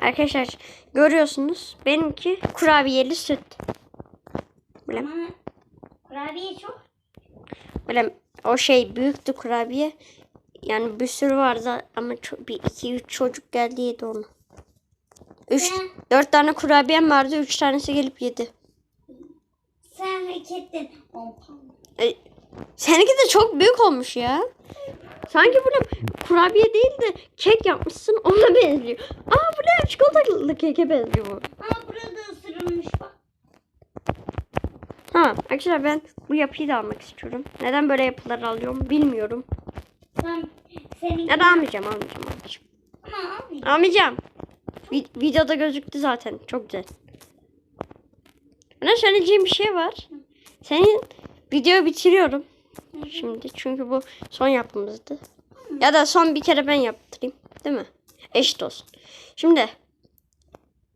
Arkadaşlar görüyorsunuz benimki kurabiyeli süt. Böyle, Ama kurabiye çok. böyle o şey büyüktü kurabiye. Yani bir sürü vardı ama çok, bir iki üç çocuk geldi yedi onu. Üç, Ben- dört tane kurabiyem vardı. Üç tanesi gelip yedi. Sen hak ettin. Pound. E, seninki de çok büyük olmuş ya. Sanki böyle kurabiye değil de kek yapmışsın ona benziyor. Aa bu ne çikolatalı keke benziyor bu. Ama burada ısırılmış bak. Ha arkadaşlar ben bu yapıyı da almak istiyorum. Neden böyle yapıları alıyorum bilmiyorum. Sen senin Ya da almayacağım almayacağım almayacağım. ama almayayım. Almayacağım. Vi- videoda gözüktü zaten. Çok güzel. Bana söyleyeceğim bir şey var. Senin videoyu bitiriyorum. Şimdi çünkü bu son yapımızdı. Ya da son bir kere ben yaptırayım. Değil mi? Eşit olsun. Şimdi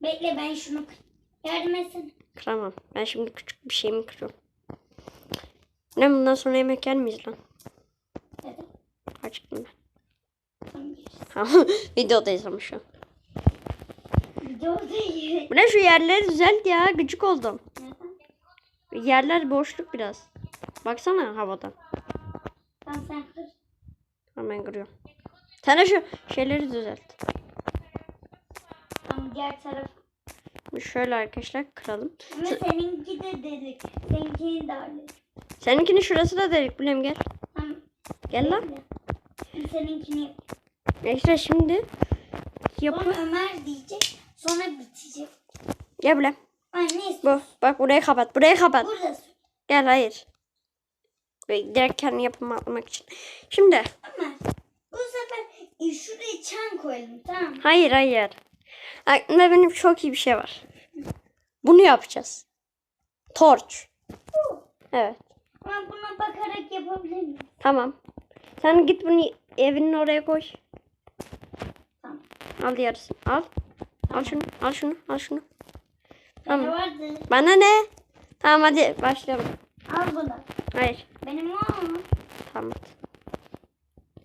Bekle ben şunu yardım etsene. kıramam. Ben şimdi küçük bir şeyimi kırıyorum. Ne bundan sonra yemek yer miyiz lan? Neden? Acıktım ben. Tamam. Videodayız ama şu an. Videoda yeri. Bu ne şu yerleri düzelt ya. Gıcık oldum. Neden? Yerler boşluk biraz. Baksana havadan. Tamam sen kır. Hemen kırıyorum. Sen de şu şeyleri düzelt. Tamam diğer taraf. Şöyle arkadaşlar kıralım. Ama seninki de delik. Seninkini de delik. Seninkinin şurası da delik. Bilem gel. Tamam. Gel lan. Ben Seninkini. Neyse şimdi yapı. Sonra Ömer diyecek. Sonra bitecek. Gel Bilem. Anne Bu. Bak burayı kapat. Burayı kapat. burada. Gel hayır. Ve direkt kendi yapımı atmak için. Şimdi. Ömer bu sefer e, şuraya çan koyalım tamam mı? Hayır hayır. Aklımda benim çok iyi bir şey var. Bunu yapacağız. Torç. Bu. Evet. Ama buna bakarak yapabilir miyim? Tamam. Sen git bunu evinin oraya koy. Tamam. Al yarısını. Al. Al şunu. Al şunu. Al şunu. Tamam. Bana ne? Tamam hadi başlayalım. Al bunu. Hayır. Benim. Tamam.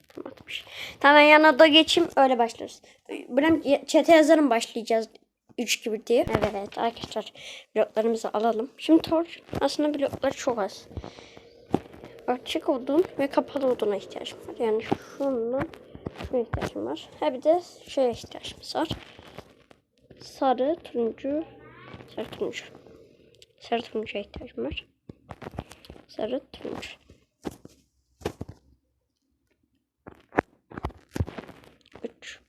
Tamam atmış. Tamam ben yana da geçeyim öyle başlarız. Benim çete yazarım başlayacağız. 3 gibi diye. Evet arkadaşlar bloklarımızı alalım. Şimdi torç aslında bloklar çok az. Açık odun ve kapalı oduna ihtiyacım var. Yani şundan şuna ihtiyacım var. Ha bir de şeye ihtiyacımız var. Sarı, turuncu, sarı turuncu. Sarı turuncuya ihtiyacım var. Sarı turuncu. Üç.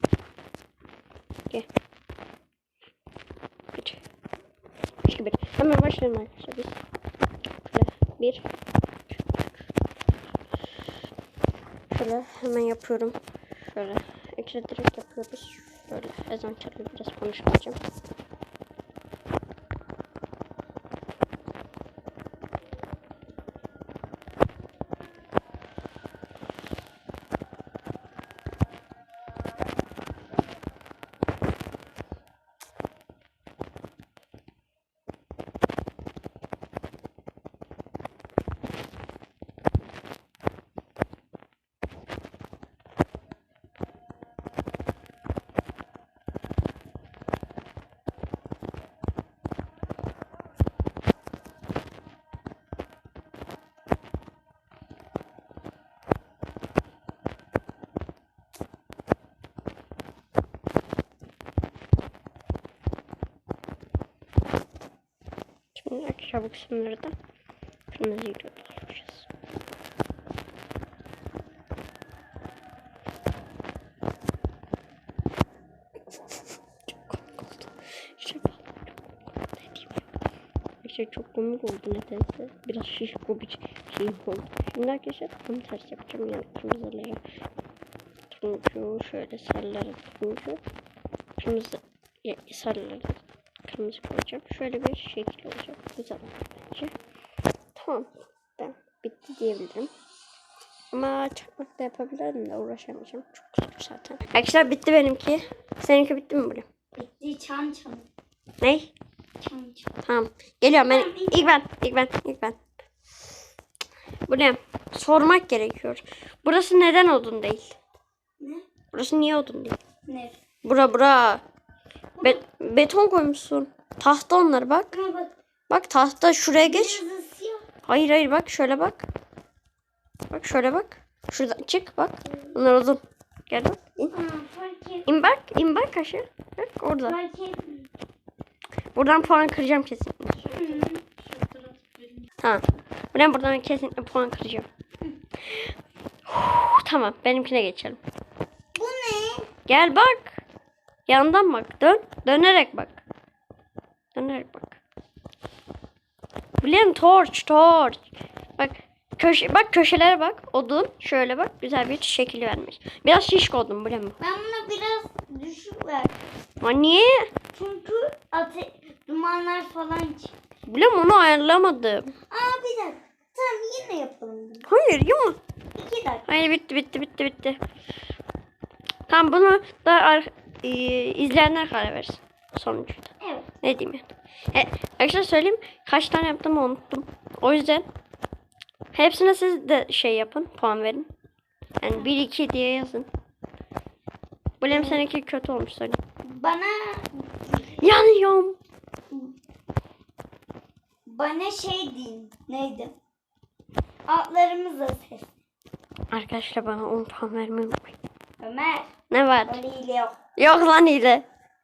İki. İki bir. Hemen başlayalım arkadaşlar biz. Şöyle bir. Şöyle hemen yapıyorum. Şöyle. İkisi direkt yapıyoruz. Şöyle ezan çalıyor biraz konuşmayacağım. Şimdi arkadaşlar bu kısımları da kırmızıyla dolduracağız. Çok komik oldu. İşte bak, ne diyeyim. İşte çok komik oldu nedense. Biraz şişko bir şey oldu. Şimdi arkadaşlar tam ters yapacağım yani kırmızıları turuncu şöyle sarıları turuncu kırmızı ya, kırmızı koyacağım. Şöyle bir şekil olacak. Güzel bence. Tamam. Ben bitti diyebilirim. Ama çakmak da yapabilirim de uğraşamayacağım. Çok zor zaten. Arkadaşlar bitti benimki. Seninki bitti mi böyle? Bitti çan çan. Ne? Çan çan. Tamam. Geliyorum ben. Tamam, İlk ben. İlk ben. İlk ben. Bu ne? Sormak gerekiyor. Burası neden odun değil? Ne? Burası niye odun değil? Ne? Bura bura. Be- beton koymuşsun. Tahta onlar bak. Bak. Bak tahta şuraya geç. Hayır hayır bak şöyle bak. Bak şöyle bak. Şuradan çık bak. Bunlar uzun. Gel bak. İn. Et. İn bak. İn bak aşağı. Bak orada. Buradan puan kıracağım kesinlikle. Ha. Ben buradan kesinlikle puan kıracağım. Tamam benimkine geçelim. Bu ne? Gel bak. Yandan bak. Dön. Dönerek bak. Dönerek bak. Biliyorum torch torch. Bak köşe bak köşelere bak. Odun şöyle bak. Güzel bir şekil vermiş. Biraz şişko biliyor musun? Ben buna biraz düşük ver. Ama niye? Çünkü ate dumanlar falan çık. Biliyor musun onu ayarlamadım. Aa bir dakika. Tamam yine yapalım. Hayır yok. İki dakika. Hayır bitti bitti bitti bitti. Tamam bunu da e, izleyenler karar versin. Sonuçta. Evet. Ne diyeyim yani. E, arkadaşlar söyleyeyim. Kaç tane yaptığımı unuttum. O yüzden hepsine siz de şey yapın. Puan verin. Yani 1-2 diye yazın. Bilem seninki kötü olmuş söyleyeyim. Bana Yanıyorum. bana şey deyin. Neydi? Altlarımız da ses. Arkadaşlar bana 10 puan vermeyi unutmayın. Ömer. Ne var? Hile yok. Yok lan hile.